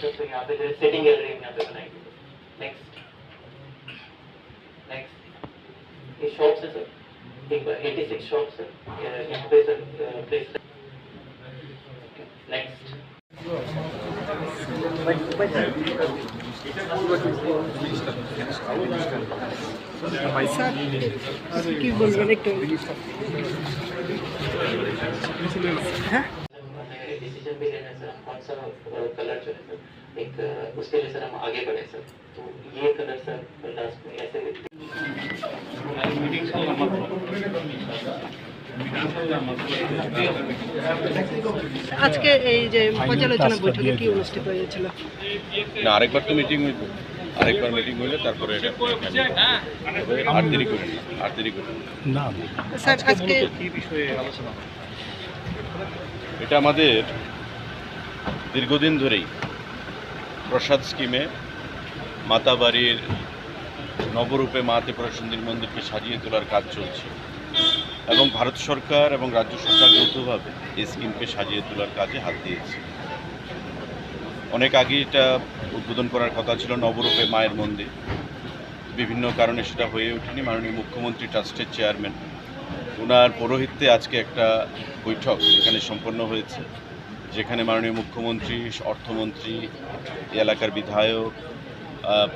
सकते तो यहाँ पे जो सेटिंग गैलरी हम यहाँ पे बनाएँगे। नेक्स्ट नेक्स्ट ये शॉप्स है सर एक बार एटी सिक्स शॉप्स है यहाँ पे सर प्लेस नेक्स्ट डिसीज़न भी लेना सा कलर जो है सर एक अ, उसके लिए सर हम आगे बढ़े सर तो ये कलर सर लास्ट में ऐसे আজকে এই যে পর্যালোচনা বৈঠকে কি অনুষ্ঠিত হয়েছিল না আরেকবার তো মিটিং হইতো আরেকবার মিটিং হইলে তারপরে এটা তবে আর দেরি করি না আর দেরি করি না স্যার আজকে এটা আমাদের দীর্ঘদিন ধরেই প্রসাদ স্কিমে মাতাবাড়ির নবরূপে মা ত্রিপুরা মন্দিরকে সাজিয়ে তোলার কাজ চলছে। এবং ভারত সরকার এবং রাজ্য সরকার যৌথভাবে এই স্কিমকে সাজিয়ে তোলার কাজে হাত দিয়েছে। অনেক আগে এটা উদ্বোধন করার কথা ছিল নবরূপে মায়ের মন্দির। বিভিন্ন কারণে সেটা হয়ে ওঠেনি। মাননীয় মুখ্যমন্ত্রী ট্রাস্টের চেয়ারম্যান ওনার পৌরোহিত্যে আজকে একটা বৈঠক এখানে সম্পন্ন হয়েছে। যেখানে মাননীয় মুখ্যমন্ত্রী অর্থমন্ত্রী এলাকার বিধায়ক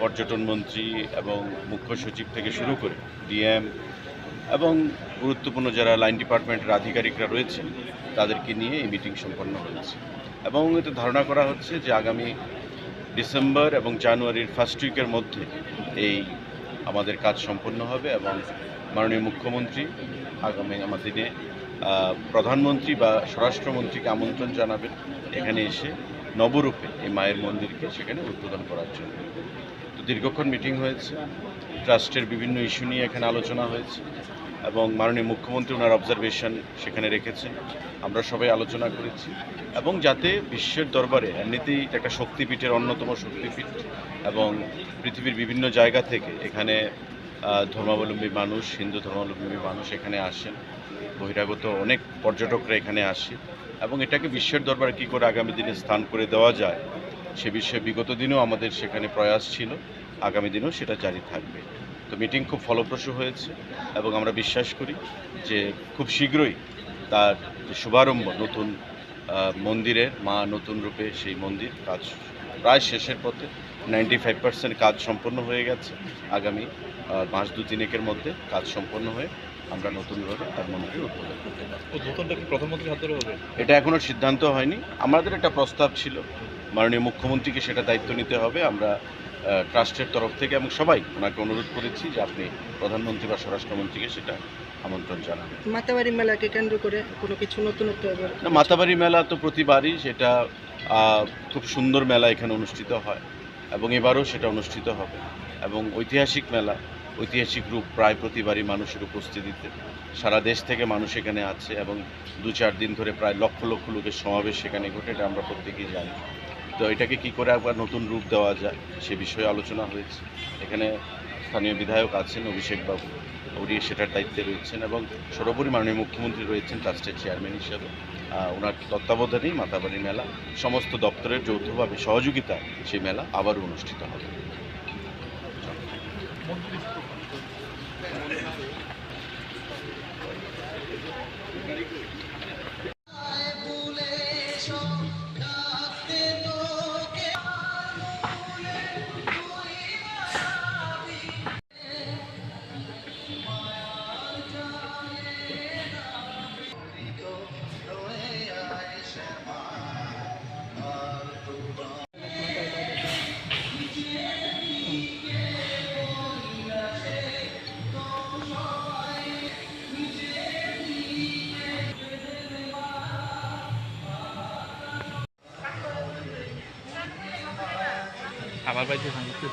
পর্যটন মন্ত্রী এবং মুখ্য সচিব থেকে শুরু করে ডিএম এবং গুরুত্বপূর্ণ যারা লাইন ডিপার্টমেন্টের আধিকারিকরা রয়েছেন তাদেরকে নিয়ে এই মিটিং সম্পন্ন হয়েছে। এবং এতে ধারণা করা হচ্ছে যে আগামী ডিসেম্বর এবং জানুয়ারির ফার্স্ট উইকের মধ্যে এই আমাদের কাজ সম্পন্ন হবে এবং মাননীয় মুখ্যমন্ত্রী আগামী আহ, প্রধানমন্ত্রী বা স্বরাষ্ট্রমন্ত্রীকে আমন্ত্রণ জানাবেন এখানে এসে নবরূপে এই মায়ের মন্দিরকে সেখানে উদ্বোধন করার জন্য। তো দীর্ঘক্ষণ মিটিং হয়েছে, ট্রাস্টের বিভিন্ন ইস্যু নিয়ে এখানে আলোচনা হয়েছে এবং মাননীয় মুখ্যমন্ত্রী ওনার অবজারভেশন সেখানে রেখেছেন। আমরা সবাই আলোচনা করেছি এবং যাতে বিশ্বের দরবারে এমনিতেই একটা শক্তিপীঠের অন্যতম শক্তিপীঠ এবং পৃথিবীর বিভিন্ন জায়গা থেকে এখানে ধর্মাবলম্বী মানুষ, হিন্দু ধর্মাবলম্বী মানুষ এখানে আসেন। বহিরাগত অনেক পর্যটকরা এখানে আসে এবং এটাকে বিশ্বের দরবারে কী করে আগামী দিনে স্থান করে দেওয়া যায় সে বিষয়ে বিগত দিনেও আমাদের সেখানে প্রয়াস ছিল, আগামী দিনেও সেটা জারি থাকবে। তো মিটিং খুব ফলপ্রসূ হয়েছে এবং আমরা বিশ্বাস করি যে খুব শীঘ্রই তার শুভারম্ভ নতুন মন্দিরের মা নতুন রূপে সেই মন্দির কাজ প্রায় শেষের পথে নাইনটি ফাইভ পার্সেন্ট কাজ সম্পন্ন হয়ে গেছে। আগামী মাস দু তিনেকের মধ্যে কাজ সম্পন্ন হয়ে আমরা নতুনভাবে তার উদ্বোধন করতে হবে? এটা এখনও সিদ্ধান্ত হয়নি। আমাদের একটা প্রস্তাব ছিল। মাননীয় মুখ্যমন্ত্রীকে সেটা দায়িত্ব নিতে হবে। আমরা ট্রাস্টের তরফ থেকে এবং সবাই ওনাকে অনুরোধ করেছি যে আপনি প্রধানমন্ত্রী বা স্বরাষ্ট্রমন্ত্রীকে সেটা আমন্ত্রণ জানাবেন। মাতাবাড়ি মেলাকে কেন্দ্র করে কোনো কিছু নতুনত্ব না মাতাবাড়ি মেলা তো প্রতিবারই সেটা খুব সুন্দর মেলা এখানে অনুষ্ঠিত হয় এবং এবারও সেটা অনুষ্ঠিত হবে। এবং ঐতিহাসিক মেলা ঐতিহাসিক রূপ প্রায় প্রতিবারই মানুষের উপস্থিতিতে। সারা দেশ থেকে মানুষ এখানে আছে এবং দু চার দিন ধরে প্রায় লক্ষ লক্ষ লোকের সমাবেশ সেখানে ঘটে, এটা আমরা প্রত্যেকেই জানি। তো এটাকে কি করে একবার নতুন রূপ দেওয়া যায়, সে বিষয়ে আলোচনা হয়েছে। এখানে স্থানীয় বিধায়ক আছেন অভিষেকবাবু উনি সেটার দায়িত্বে রয়েছেন এবং সর্বোপরি মাননীয় মুখ্যমন্ত্রী রয়েছেন ট্রাস্টের চেয়ারম্যান হিসাবে। ওনার তত্ত্বাবধানেই মাতাবাড়ি মেলা, সমস্ত দপ্তরের যৌথভাবে সহযোগিতায় সেই মেলা আবারও অনুষ্ঠিত হবে। মন্ত্রী vai सांगितलं